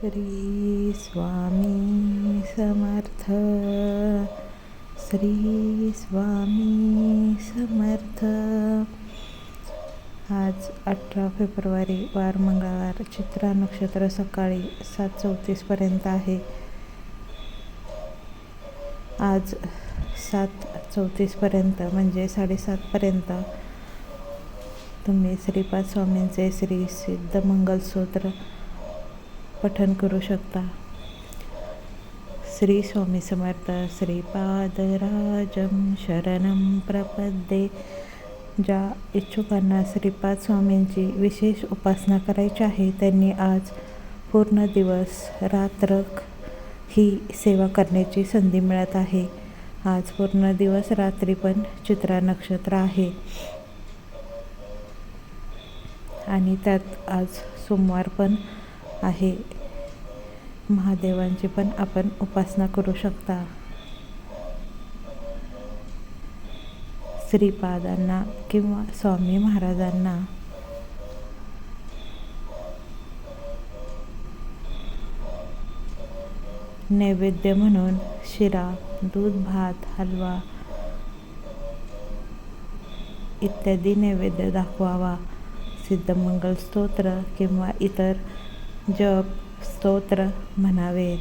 श्री स्वामी समर्थ। श्री स्वामी समर्थ। आज अठरा फेब्रुवारी वार मंगळवार चित्रा नक्षत्र सकाळी सात चौतीसपर्यंत आहे. आज सात चौतीसपर्यंत म्हणजे साडेसातपर्यंत तुम्ही श्रीपाद स्वामींचे श्री सिद्ध मंगलसूत्र पठन करू शकता. श्री स्वामी समर्थ श्रीपादराजम शरणम प्रपद्ये. ज्या इच्छुकांना श्रीपाद स्वामींची विशेष उपासना करायची आहे त्यांनी आज पूर्ण दिवस रात्र ही सेवा करण्याची संधी मिळत आहे. आज पूर्ण दिवस रात्री पण चित्रा नक्षत्र आहे. आणि त्यात आज सोमवार पण आहे. महादेवांची पण आपण उपासना करू शकता. श्रीपादांना किंवा स्वामी महाराजांना. नैवेद्य म्हणून शिरा दूध भात हलवा इत्यादी नैवेद्य दाखवावा. सिद्धमंगल स्तोत्र किंवा इतर जप स्तोत्र म्हणावे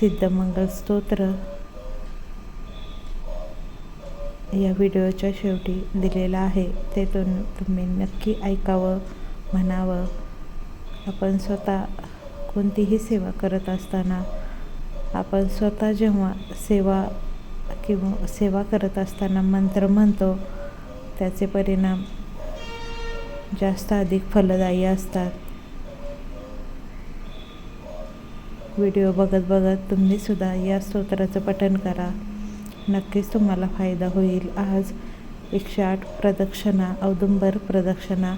सिद्धमंगल स्तोत्र. या व्हिडिओच्या शेवटी दिलेला आहे. ते तुम तुम्ही नक्की ऐकावं म्हणावं. आपण स्वतः कोणतीही सेवा करत असताना आपण स्वतः जेव्हा सेवा किंवा सेवा करत असताना मंत्र म्हणतो त्याचे परिणाम जास्त अधिक फलदायी असतात. व्हिडिओ बघत बघत तुम्हीसुद्धा या स्तोत्राचं पठण करा. नक्कीच तुम्हाला फायदा होईल. आज एकशे आठ प्रदक्षिणा औदुंबर प्रदक्षिणा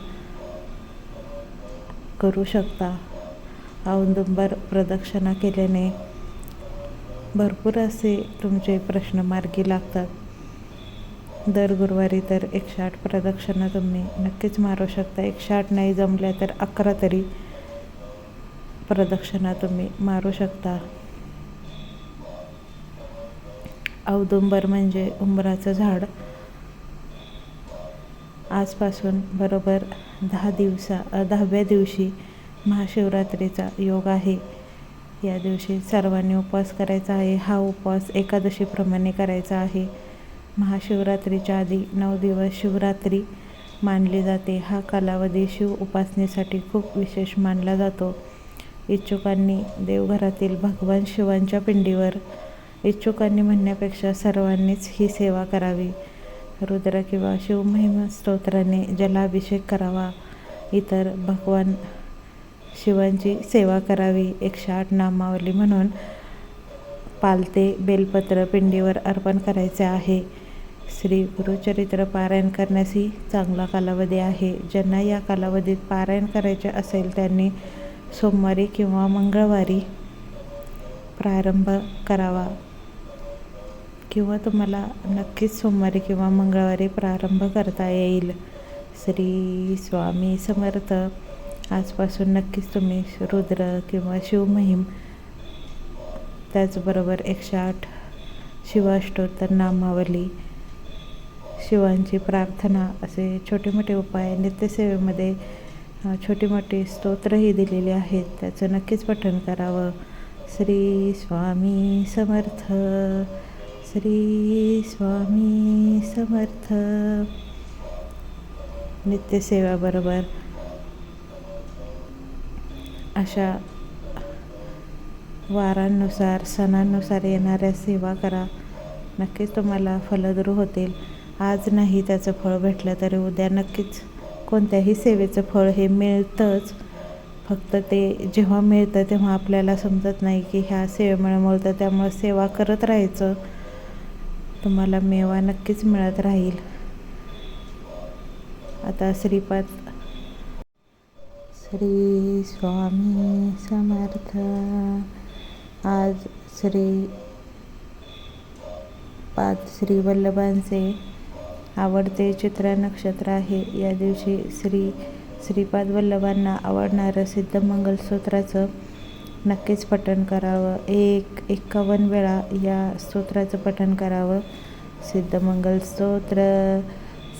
करू शकता. औदुंबर प्रदक्षिणा केल्याने भरपूर असे तुमचे प्रश्न मार्गी लागतात. दर गुरुवारी तर एकशे आठ प्रदक्षिणा तुम्ही नक्कीच मारू शकता. एकशे आठ नाही जमल्या तर अकरा तरी प्रदक्षिणा तुम्ही मारू शकता. औदुंबर म्हणजे उंबराचं झाड. आजपासून बरोबर दहा दिवसा दहाव्या दिवशी महाशिवरात्रीचा योग आहे. या दिवशी सर्वांनी उपवास करायचा आहे. हा उपवास एकादशीप्रमाणे करायचा आहे. महाशिवरात्रीच्या आधी नऊ दिवस शिवरात्री मानली जाते. हा कालावधी शिव उपासनेसाठी खूप विशेष मानला जातो. इच्छुकांनी देवघरातील भगवान शिवांच्या पिंडीवर इच्छुकांनी म्हणण्यापेक्षा सर्वांनीच ही सेवा करावी. रुद्र किंवा शिवमहिमा स्तोत्राने जलाभिषेक करावा. इतर भगवान शिवांची सेवा करावी. एकशे आठ नामावली म्हणून पालते बेलपत्र पिंडीवर अर्पण करायचे आहे. श्री गुरुचरित्र पारायण करण्यासही चांगला कालावधी आहे. ज्यांना या कालावधीत पारायण करायचे असेल त्यांनी सोमवारी किंवा मंगळवारी प्रारंभ करावा. किंवा तुम्हाला नक्कीच सोमवारी किंवा मंगळवारी प्रारंभ करता येईल. श्री स्वामी समर्थ. आजपासून नक्कीच तुम्ही रुद्र किंवा शिवमहिम त्याचबरोबर एकशे आठ शिवाष्टोत्तर नामावली शिवांची प्रार्थना असे छोटे मोठे उपाय नित्यसेवेमध्ये छोटी मोठी स्तोत्रही दिलेली आहेत. त्याचं नक्कीच पठण करावं. श्री स्वामी समर्थ. श्री स्वामी समर्थ. नित्यसेवाबरोबर अशा वारांनुसार सणांनुसार येणाऱ्या सेवा करा. नक्कीच तुम्हाला फलद्रू होतील. आज नाही त्याचं फळ भेटलं तरी उद्या नक्कीच कोणत्याही सेवेचं फळ हे मिळतंच. फक्त ते जेव्हा मिळतं तेव्हा आपल्याला समजत नाही की ह्या सेवेमुळे मिळतं त्यामुळे सेवा करत राहायचं. तुम्हाला मेवा नक्कीच मिळत राहील. आता श्रीपाद श्री स्वामी समर्थ. आज श्री पाद श्री वल्लभांचे आवडते चित्रा नक्षत्र आहे. या दिवशी श्री श्रीपाद वल्लभांना आवडणारं सिद्धमंगल स्तोत्राचं नक्कीच पठण करावं. एक एक्कावन्न वेळा या स्तोत्राचं पठण करावं. सिद्धमंगल स्तोत्र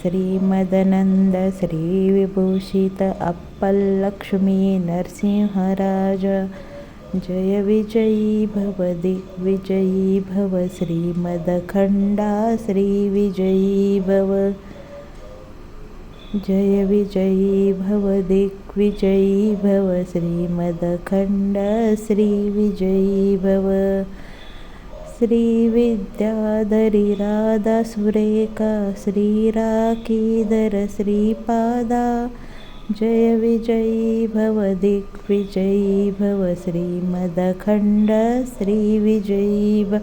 श्रीमदनंद श्री विभूषित अप्पलक्ष्मी नरसिंहराज जय विजयी भव दिग्विजयी भव श्रीमदखंडा श्री विजयी भव। जय विजयी भव दिग्विजयी भव श्रीमदखंड श्री विजयी भव। श्री राधा सुरेखा श्रीराकीधर श्रीपादा जय विजयी भव दिग्विजयी भव श्रीमदखण्ड श्री विजयी भव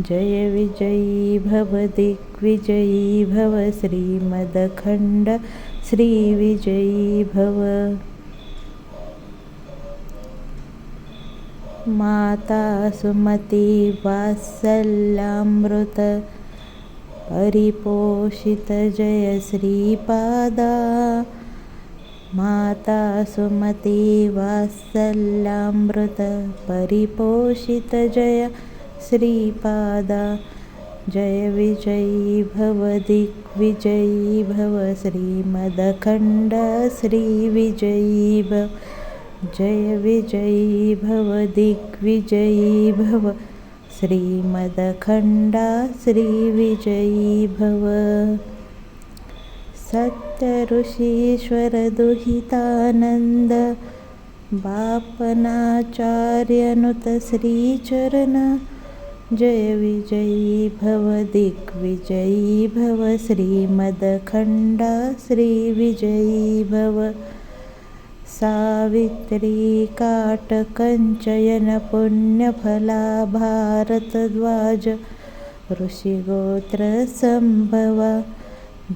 जय विजयी भव दिग्विजयी भव श्रीमदखण्ड श्री विजयी भव। माता सुमती वात्सल्यामृत परिपोषित जय श्रीपादा। माता सुमती जय श्रीपादा। जय विजयी भव दिग्विजयी भव श्रीमदखंड श्री विजयी भव जय विजयी भव दिग्विजयी भव श्रीमदखंडा श्री विजयी भव सत्यऋषीश्वर दुहितानंद बापनाचार्यनुत श्रीचरण जय विजयी भव दिग्विजयी भव श्रीमदखंडा श्री विजयी भव। सावित्री काटकञ्चयन पुण्यफला भारतध्वज ऋषिगोत्रसम्भवा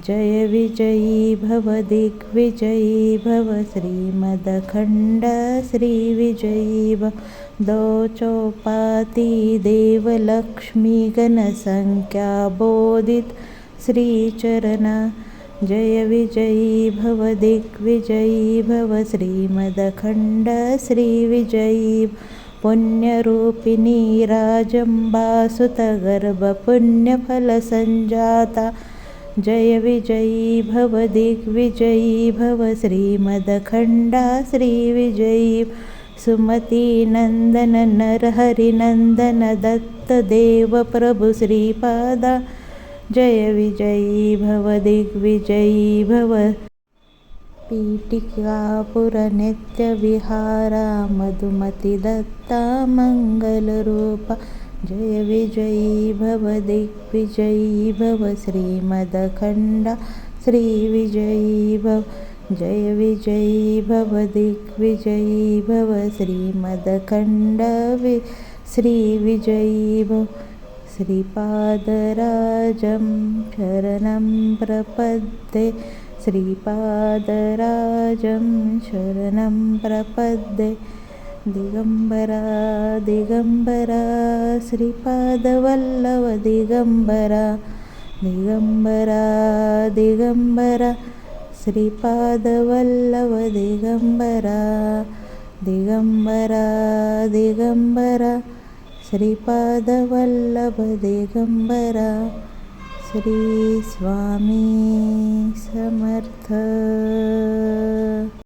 जय विजयी भव दिग्विजयी भव श्रीमदखण्ड श्रीविजयी दोचोपाती दोचोपाति देवलक्ष्मी गणसंख्या बोधित श्रीचरणा। जय विजयी भव दिग्विजयी भव श्रीमदखण्ड श्रीविजयी पुण्यरूपिणी राजम्बासुतगर्भपुण्यफलसञ्जाता जय विजयी भव दिग्विजयी भव श्रीमदखण्डा श्रीविजयी सुमतीनन्दन नरहरिनन्दन दत्तदेव प्रभु श्रीपादा। जय विजयी भव दिग्विजयी भव। पीठिकापुरनित्यविहारा मधुमतिदत्ता मङ्गलरूपा जय विजयी भव दिग्विजयी भव श्रीमदखण्डा। श्रीविजयी भव जय विजयी भव दिग्विजयी भव श्रीमदखण्ड वि श्रीविजयी भव श्रीपादराजं शरणं प्रपद्ये। श्रीपादराजं शरणं प्रपद्ये ദിഗംബര ദിഗംബര ശ്രീപാദവല്ലവ ദിഗംബര ദിഗംബര ദിഗംബര ശ്രീപാദവല്ലവ ദിഗംബര ദിഗംബര ദിഗംബര ശ്രീപാദവല്ലഭ ദിഗംബര ശ്രീ സ്വാമി സമർത്ഥ.